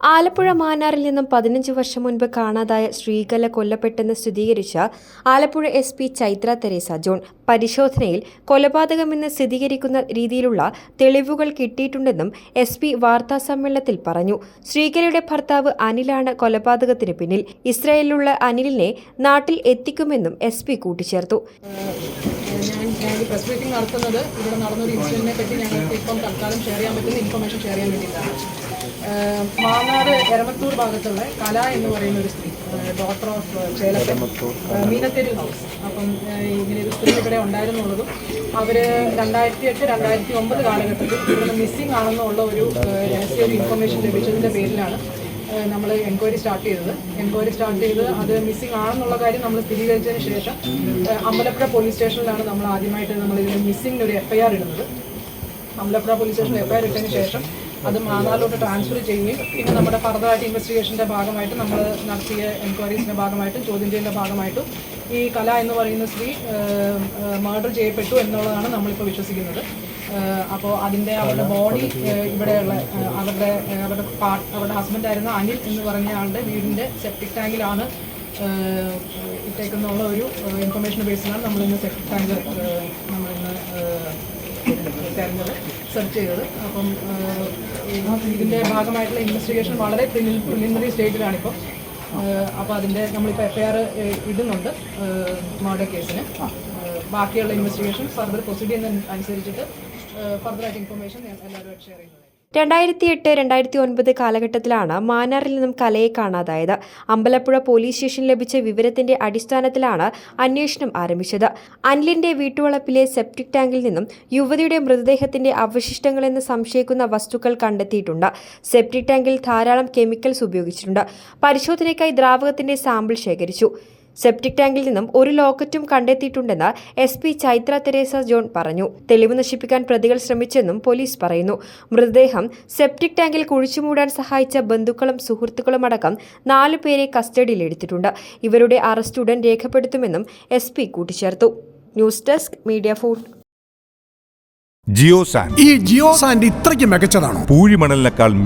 ആലപ്പുഴ മാനാറിൽ നിന്നും പതിനഞ്ച് വർഷം മുൻപ് കാണാതായ ശ്രീകല കൊല്ലപ്പെട്ടെന്ന് സ്ഥിരീകരിച്ച Alappuzha S P Chaithra Teresa John പരിശോധനയിൽ കൊലപാതകമെന്ന് സ്ഥിരീകരിക്കുന്ന രീതിയിലുള്ള തെളിവുകൾ കിട്ടിയിട്ടുണ്ടെന്നും എസ് പി വാർത്താസമ്മേളനത്തിൽ പറഞ്ഞു. ശ്രീകലയുടെ ഭർത്താവ് അനിലാണ് കൊലപാതകത്തിന് പിന്നിൽ. ഇസ്രായേലിലുള്ള അനിലിനെ നാട്ടിൽ എത്തിക്കുമെന്നും എസ് പി കൂട്ടിച്ചേർത്തു. ഞാൻ ഈ പ്രസ് മീറ്റിംഗ് ഇൻസിഡന്റിനെ പറ്റി ഞങ്ങൾക്ക് ഇപ്പം തൽക്കാലം ഷെയർ ചെയ്യാൻ പറ്റുന്ന ഇൻഫർമേഷൻ ഷെയർ ചെയ്യാൻ വേണ്ടിയിട്ടാണ്. ഏഹ് മാന്നാട് എരമത്തൂർ ഭാഗത്തുള്ള കല എന്ന് പറയുന്ന ഒരു സ്ത്രീ doctor of Chelakkan Meenatheri house അപ്പം ഇങ്ങനെ ഒരു സ്ത്രീ ഇവിടെ ഉണ്ടായിരുന്നുള്ളതും അവർ രണ്ടായിരത്തി എട്ട് രണ്ടായിരത്തി ഒമ്പത് കാലഘട്ടത്തിൽ ഇവിടുന്ന് മിസ്സിംഗ് ആണെന്നുള്ള ഒരു രഹസ്യ ഒരു ഇൻഫർമേഷൻ ലഭിച്ചതിന്റെ പേരിലാണ് നമ്മൾ എൻക്വയറി സ്റ്റാർട്ട് ചെയ്തത്. എൻക്വയറി സ്റ്റാർട്ട് ചെയ്ത് അത് മിസ്സിംഗ് ആണെന്നുള്ള കാര്യം നമ്മൾ സ്ഥിരീകരിച്ചതിന് ശേഷം അമ്പലപ്പുഴ പോലീസ് സ്റ്റേഷനിലാണ് നമ്മൾ ആദ്യമായിട്ട് നമ്മൾ ഇതിന് മിസ്സിംഗിന് ഒരു എഫ് ഐ ആർ ഇടുന്നത്. അമ്പലപ്പുഴ പോലീസ് സ്റ്റേഷനിൽ എഫ് ഐ ആർ ഇട്ടതിന് ശേഷം അത് മാന്നാറിലോട്ട് ട്രാൻസ്ഫർ ചെയ്യുകയും പിന്നെ നമ്മുടെ ഫർദറായിട്ട് ഇൻവെസ്റ്റിഗേഷന്റെ ഭാഗമായിട്ട് നമ്മൾ നടത്തിയ എൻക്വയറീസിന്റെ ഭാഗമായിട്ടും ചോദ്യം ചെയ്യലിന്റെ ഭാഗമായിട്ടും ഈ കല എന്ന് പറയുന്ന സ്ത്രീ മർഡർ ചെയ്യപ്പെട്ടു എന്നുള്ളതാണ് നമ്മളിപ്പോൾ വിശ്വസിക്കുന്നത്. അപ്പോൾ അതിന്റെ അവരുടെ ബോഡി ഇവിടെയുള്ള അവരുടെ അവരുടെ പാർട്ട് അവരുടെ ഹസ്ബൻഡ് ആയിരുന്ന അനിൽ എന്ന് പറഞ്ഞ ആളുടെ വീടിന്റെ സെപ്റ്റിക് ടാങ്കിലാണ് ഇട്ടേക്കുന്നുള്ള ഒരു ഇൻഫർമേഷൻ ബേസിലാണ് നമ്മളിന്ന് സെപ്റ്റിക് ടാങ്ക് നമ്മളിന്ന് തെരഞ്ഞത് സെർച്ച് ചെയ്തത് അപ്പം ഇതിന്റെ ഭാഗമായിട്ടുള്ള ഇൻവെസ്റ്റിഗേഷൻ വളരെ പ്രിലിമിനറി സ്റ്റേജിലാണിപ്പോൾ അപ്പോൾ അതിന്റെ നമ്മളിപ്പോൾ എഫ് ഐ ആർ ഇടുന്നുണ്ട് മർഡർ കേസിന് ബാക്കിയുള്ള ഇൻവെസ്റ്റിഗേഷൻ ഫർദർ പ്രൊസീഡിയർ അനുസരിച്ചിട്ട് ഫർദറായിട്ട് ഇൻഫർമേഷൻ എല്ലാവരും ഷെയർ ചെയ്യുന്നത് രണ്ടായിരത്തി എട്ട് രണ്ടായിരത്തി ഒൻപത് കാലഘട്ടത്തിലാണ് മാന്നാറിൽ നിന്നും കലയെ കാണാതായത്. അമ്പലപ്പുഴ പോലീസ് സ്റ്റേഷൻ ലഭിച്ച വിവരത്തിന്റെ അടിസ്ഥാനത്തിലാണ് അന്വേഷണം ആരംഭിച്ചത്. അനിലിന്റെ വീട്ടുവളപ്പിലെ സെപ്റ്റിക് ടാങ്കിൽ നിന്നും യുവതിയുടെ മൃതദേഹത്തിന്റെ അവശിഷ്ടങ്ങളെന്ന് സംശയിക്കുന്ന വസ്തുക്കൾ കണ്ടെത്തിയിട്ടുണ്ട്. സെപ്റ്റിക് ടാങ്കിൽ ധാരാളം കെമിക്കൽസ് ഉപയോഗിച്ചിട്ടുണ്ട്. പരിശോധനയ്ക്കായി ദ്രാവകത്തിന്റെ സാമ്പിൾ ശേഖരിച്ചു. സെപ്റ്റിക് ടാങ്കിൽ നിന്നും ഒരു ലോക്കറ്റും കണ്ടെത്തിയിട്ടുണ്ടെന്ന് S P Chaithra Teresa John പറഞ്ഞു. തെളിവ് നശിപ്പിക്കാൻ പ്രതികൾ ശ്രമിച്ചെന്നും പോലീസ് പറയുന്നു. മൃതദേഹം സെപ്റ്റിക് ടാങ്കിൽ കുഴിച്ചുമൂടാൻ സഹായിച്ച ബന്ധുക്കളും സുഹൃത്തുക്കളും അടക്കം നാലു പേരെ കസ്റ്റഡിയിലെടുത്തിട്ടുണ്ട്. ഇവരുടെ അറസ്റ്റ് ഉടൻ രേഖപ്പെടുത്തുമെന്നും എസ് പി കൂട്ടിച്ചേർത്തു. ന്യൂസ് ഡെസ്ക് മീഡിയ ഫുഡ് ജിയോ സാൻഡ്. ഈ ജിയോ സാൻഡ് ഇത്രയ്ക്ക് മികച്ചതാണ്? പൂഴിമണലിനേക്കാൾ